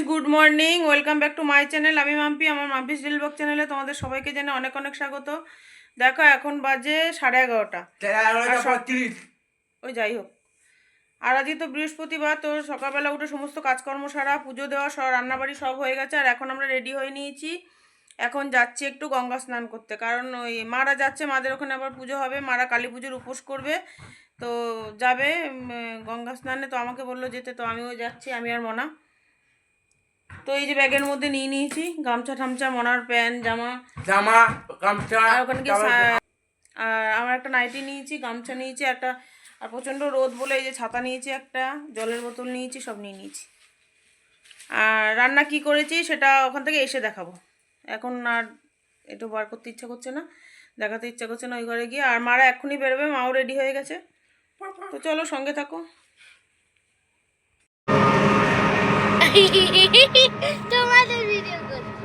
Guys good morning welcome back to my channel আমি মাম্পি আমার Mampi's del blog চ্যানেলে তোমাদের সবাইকে জানে অনেক অনেক স্বাগত। দেখো এখন বাজে সাড়ে এগারোটা। ওই যাই হোক। আর আজকে তো বৃহস্পতিবার তো সকালবেলা উঠে সমস্ত কাজকর্ম সারা পুজো দেওয়া সব রান্নাবাড়ি সব হয়ে গেছে আর এখন আমরা রেডি হয়ে নিয়েছি। এখন যাচ্ছি একটু গঙ্গা স্নান করতে কারণ ওই মারা যাচ্ছে মাদের ওখানে আবার পুজো হবে মারা কালী পুজোর উপোস করবে। তো যাবে গঙ্গা স্নানে। তো আমাকে বলল যেতে তো আমিও যাচ্ছি আমি আর মনা। তো এই যে ব্যাগের মধ্যে নিয়ে নিয়েছি গামছা ঠামছা মনার প্যান্ট জামা। জামা গামছা আর ওখানে কি আর আমার একটা নাইটি নিয়েছি গামছা নিয়েছি একটা আর প্রচণ্ড রোদ বলে এই যে ছাতা নিয়েছি একটা জলের বোতল নিয়েছি সব নিয়ে নিয়েছি। আর রান্না কি করেছি সেটা ওখান থেকে এসে দেখাবো। এখন আর একটু বার করতে ইচ্ছা করছে না দেখাতে ইচ্ছা করছে না ওই ঘরে গিয়ে। আর মারা এক্ষুনি বেরোবে মাও রেডি হয়ে গেছে। তো চলো সঙ্গে থাকো। তোমাদের ভিডিও করছি।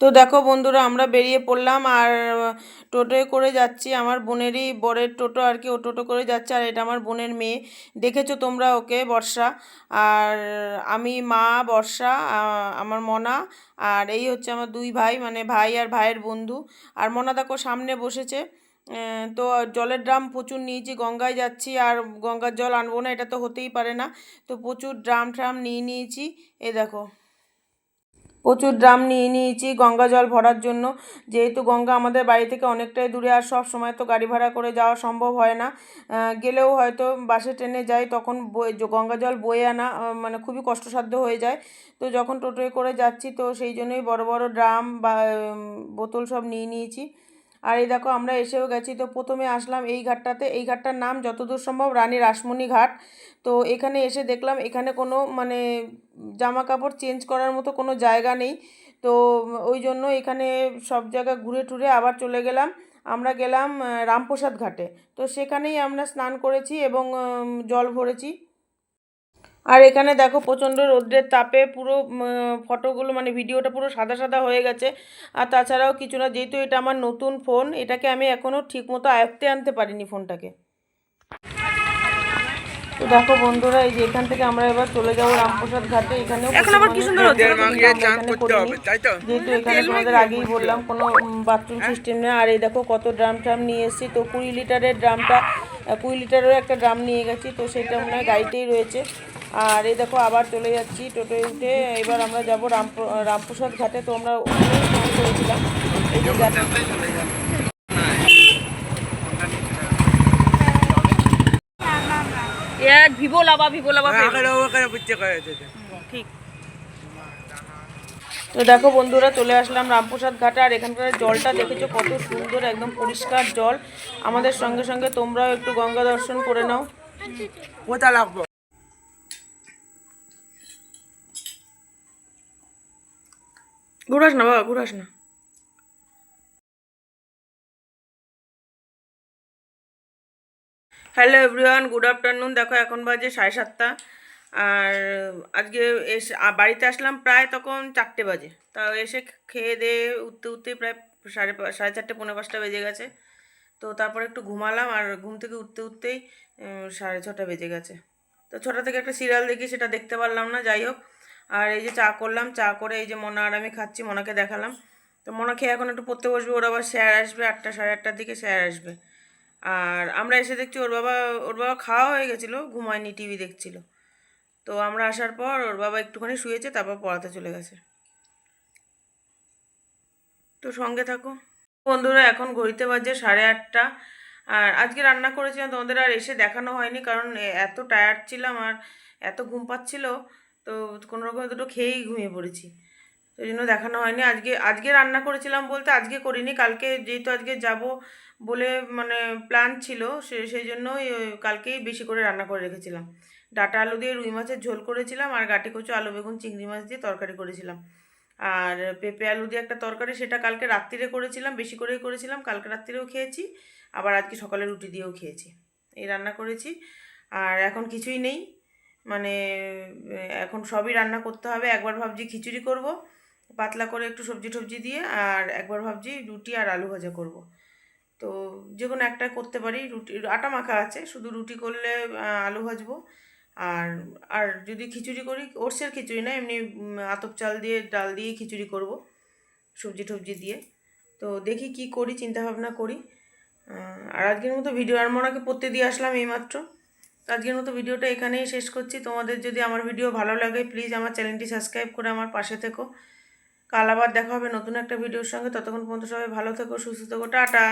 তো দেখো বন্ধুরা, আমরা বেরিয়ে পড়লাম আর টোটোয় করে যাচ্ছি। আমার বোনেরই বরের টোটো আর কি, ও টোটো করে যাচ্ছে আর এটা আমার বোনের মেয়ে। দেখেছ তোমরা ওকে, বর্ষা? আর আমি, মা, বর্ষা আমার মনা আর এই হচ্ছে আমার দুই ভাই মানে ভাই আর ভাইয়ের বন্ধু। আর মনা দেখো সামনে বসেছে। তো জলের ড্রাম প্রচুর নিয়েছি, গঙ্গায় যাচ্ছি আর গঙ্গার জল আনব না, এটা তো হতেই পারে না। তো প্রচুর ড্রাম ট্রাম নিয়ে নিয়েছি। এ দেখো। প্রচুর ড্রাম নিয়ে নিয়েছি, গঙ্গা জল ভরার জন্য। যেহেতু গঙ্গা আমাদের বাড়ি থেকে অনেকটাই দূরে আর সব সময় তো গাড়ি ভাড়া করে যাওয়া সম্ভব হয় না গেলেও হয়তো বাসে ট্রেনে যাই, তখন গঙ্গা জল বয়ে আনা মানে খুবই কষ্টসাধ্য হয়ে যায়। তো যখন টোটোয় করে যাচ্ছি তো সেই জন্যই বড় বড় ড্রাম বা বোতল সব নিয়ে নিয়েছি। আর এই দেখো আমরা এসেও গেছি। তো প্রথমে আসলাম এই ঘাটটাতে। এই ঘাটটার নাম যতদূর সম্ভব রানী রাসমণি ঘাট। তো এখানে এসে দেখলাম এখানে কোনো মানে জামা কাপড় চেঞ্জ করার মতো কোনো জায়গা নেই। তো ওই জন্য এখানে সব জায়গা ঘুরে টুরে আবার চলে গেলাম। আমরা গেলাম রামপ্রসাদ ঘাটে। তো সেখানেই আমরা স্নান করেছি এবং জল ভরেছি। আর এখানে দেখো প্রচণ্ড রৌদ্রের তাপে পুরো ফটোগুলো মানে ভিডিওটা পুরো সাদা সাদা হয়ে গেছে। আর তাছাড়াও কিছু না যেহেতু এটা আমার নতুন ফোন এটাকে আমি এখনও ঠিকমতো আয়ত্তে আনতে পারিনি ফোনটাকে। তো দেখো বন্ধুরা এই যে এখান থেকে আমরা এবার চলে যাব রামপ্রসাদ ঘাটে। এখানেও এখন আবার কি সুন্দর হচ্ছে তাই তো? যেহেতু এখানে তোমাদের আগেই বললাম কোনো বাথরুম সিস্টেম নেই। আর এই দেখো কত ড্রাম ট্রাম নিয়ে এসেছি। তো কুড়ি লিটারের ড্রামটা কুড়ি লিটারেরও একটা ড্রাম নিয়ে গেছি। তো সেটা মনে হয় গাড়িতেই রয়েছে। আর এই দেখো আবার চলে যাচ্ছি টোটোয় উঠে। এবার আমরা যাব রাম রামপ্রসাদ ঘাটে। তো আমরা ওখানেই করেছিলাম। এই যে এক ভিভো লাভা ভিভো লাভা ঠিক। তো দেখো বন্ধুরা চলে আসলাম রামপ্রসাদ ঘাটে। আর এখানকার জলটা দেখেছ কত সুন্দর একদম পরিষ্কার জল। আমাদের সঙ্গে সঙ্গে তোমরাও একটু গঙ্গা দর্শন করে নাও। কোথা লাগবো? ঘুরাস না, বাবা, ঘুরাস না। হ্যালো এভরিওয়ান গুড আফটারনুন দেখো, এখন বাজে সাড়ে সাতটা। আর আজকে এসে বাড়িতে আসলাম প্রায় তখন চারটে বাজে। তা এসে খেয়ে দিয়ে উঠতে উঠতে প্রায় সাড়ে সাড়ে চারটে, পৌনে পাঁচটা বেজে গেছে। তো তারপর একটু ঘুমালাম আর ঘুম থেকে উঠতে, উঠতেই সাড়ে ছটা বেজে গেছে। তো ছটা থেকে একটা সিরিয়াল দেখি, সেটা দেখতে পারলাম না, যাই হোক। আর এই যে চা করলাম, চা করে এই যে মনা আর আমি খাচ্ছি, মনাকে দেখালাম। তো মনা খেয়ে এখন একটু পড়তে বসবে, ওর আবার স্যার আসবে আটটা, সাড়ে আটটার দিকে স্যার আসবে। আর আমরা এসে দেখছি ওর বাবা ওর বাবা খাওয়া হয়ে গেছিল, ঘুমায়নি, টিভি দেখছিল। তো আমরা আসার পর ওর বাবা একটুখানি শুয়েছে, তারপর পড়াতে চলে গেছে। তো সঙ্গে থাকো। বন্ধুরা, এখন ঘড়িতে বাজে সাড়ে আটটা। আর আজকে রান্না করেছিলাম, তোমাদের আর এসে দেখানো হয়নি, কারণ এত টায়ার্ড ছিলাম আর এত ঘুম পাচ্ছিল। তো কোনো রকম দুটো খেয়েই ঘুমিয়ে পড়েছি। তো জন্য দেখানো হয়নি। আজকে আজকে রান্না করেছিলাম বলতে আজকে করিনি। কালকে যেহেতু আজকে যাব বলে মানে প্ল্যান ছিল, সে, সেই জন্যই ওই কালকেই বেশি করে রান্না করে রেখেছিলাম। ডাটা আলু দিয়ে রুই মাছের ঝোল করেছিলাম আর গাটি কচু, আলু, বেগুন, চিংড়ি মাছ দিয়ে তরকারি করেছিলাম। আর পেঁপে আলু দিয়ে একটা তরকারি সেটা কালকে রাত্রিরে করেছিলাম, বেশি করেই করেছিলাম। কালকে রাত্রিরেও খেয়েছি, আবার আজকে সকালে রুটি দিয়েও খেয়েছি। এই রান্না করেছি। আর এখন কিছুই নেই। মানে এখন সবই রান্না করতে হবে। একবার ভাবছি খিচুড়ি করব, পাতলা করে একটু সবজি টবজি দিয়ে, আর একবার ভাবছি রুটি আর আলু ভাজা করব। তো যে কোনো একটা করতে পারি, রুটি, আটা মাখা আছে, শুধু রুটি করলে আলু ভাজবো। আর আর যদি খিচুড়ি করি, ওটসের খিচুড়ি না, এমনি আতপ চাল দিয়ে, ডাল দিয়ে খিচুড়ি করব, সবজি টবজি দিয়ে। তো দেখি কি করি চিন্তা ভাবনা করি আর আজকের মতো ভিডিও, আর মোনাকে পড়তে দিয়ে আসলাম এইমাত্র। আজকের মতো ভিডিওটা এখানেই শেষ করছি। তোমাদের যদি আমার ভিডিও ভালো লাগে প্লিজ আমার চ্যানেলটি সাবস্ক্রাইব করে আমার পাশে থেকো। কাল আবার দেখা হবে নতুন একটা ভিডিওর সঙ্গে। ততক্ষণ পর্যন্ত সবাই ভালো থেকো, সুস্থ থেকো। টাটা!